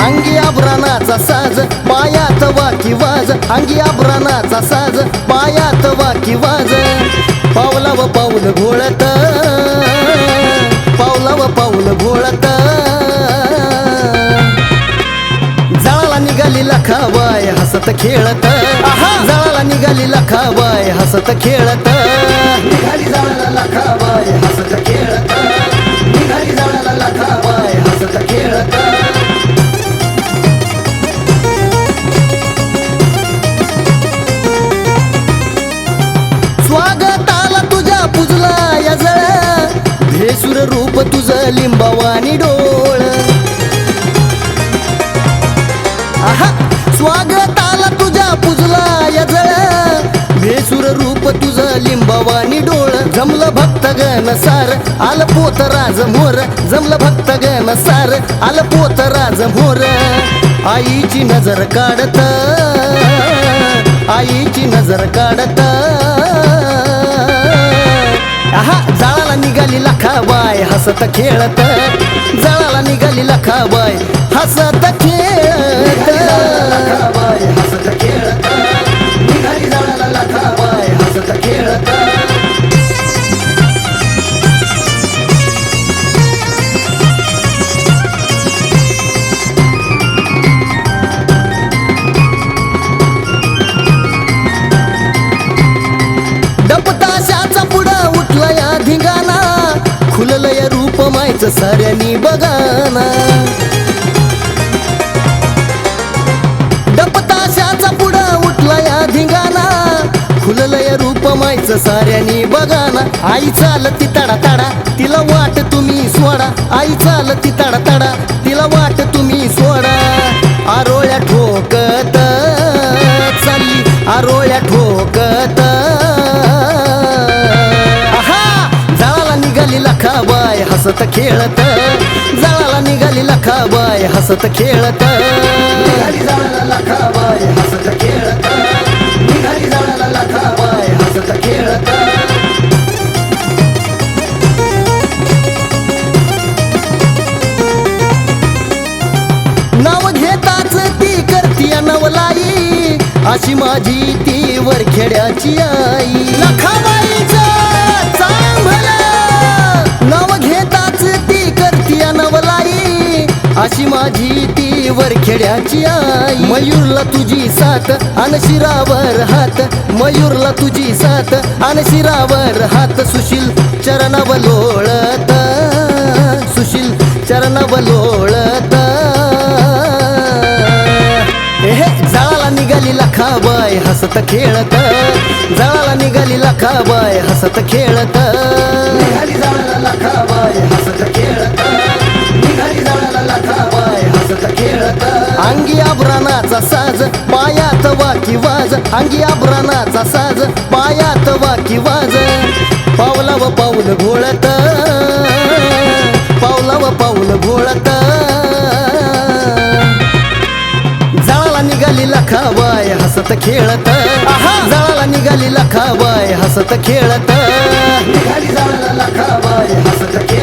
अंगी आभरानाचा साज पायात वाकी वाज. अंगी आभरानाचा साज पायात वाकी वाज. पावला व पाऊल घोळत पावला व पाऊल घोळत. जळाला निघाली लखाबाय हसत खेळत. जळाला निघाली लखाबाय हसत खेळत. तुझं लिंबावानी डोळ. आहा स्वागताला तुझ्या पुजला या जळ. भेसुर रूप तुझं लिंबावानी डोळ. जमलं भक्त गण सार आल पोत राज मोर. जमलं भक्त गण सार आल पोत राज मोर. आईची नजर काढत आईची नजर काढत. आहा जळाला निघाली लखाबाय हसत खेळत. जळाला निघाली लखाबाय हसत खेळत. बाय हसत जमायचं साऱ्यांनी बघाना डपताशाचा पुढा उठला या धिंगाणा. खुललं रूप मायचं साऱ्यांनी बघाना आई चालती तडा तडा तिला वाट तुम्ही सोडा. आई चालती तडा तडा तिला वाट तुम्ही सोडा. आरोळ्या ठोकत चालली आरोळ्या ठोकत हसत खेळत. जळाला निघाली लखाबाय हसत खेळत. निघाली लखाबाय हसत खेळत. निघाली लखाबाय हसत खेळत. नाव घेताच ती करतीय नवलाई. अशी माझी ती वरखेड्याची आई. लखाबाई अशी माझी ती वरखेड्याची आई. मयूरला तुझी साथ अन शिरावर हात. मयूरला तुझी साथ अन शिरावर हात. सुशील चरणाव लोळत सुशील चरणाव लोळत. एहे जाळाला निघाली लखाबाय हसत खेळत. जळाला निघाली लखाबाय हसत खेळत. आभरानाचा साज पायात वाकी वाज अंगी आभरानाचा साज पायात वाकी वाज. पावला व पाऊल घोळत पावला व पाऊल घोळत. जाळाला निघाली लखाबाय हसत खेळत. जाळाला निघाली लखाबाय हसत खेळत. निघाली जाळाला लखाबाय हसत खेळत.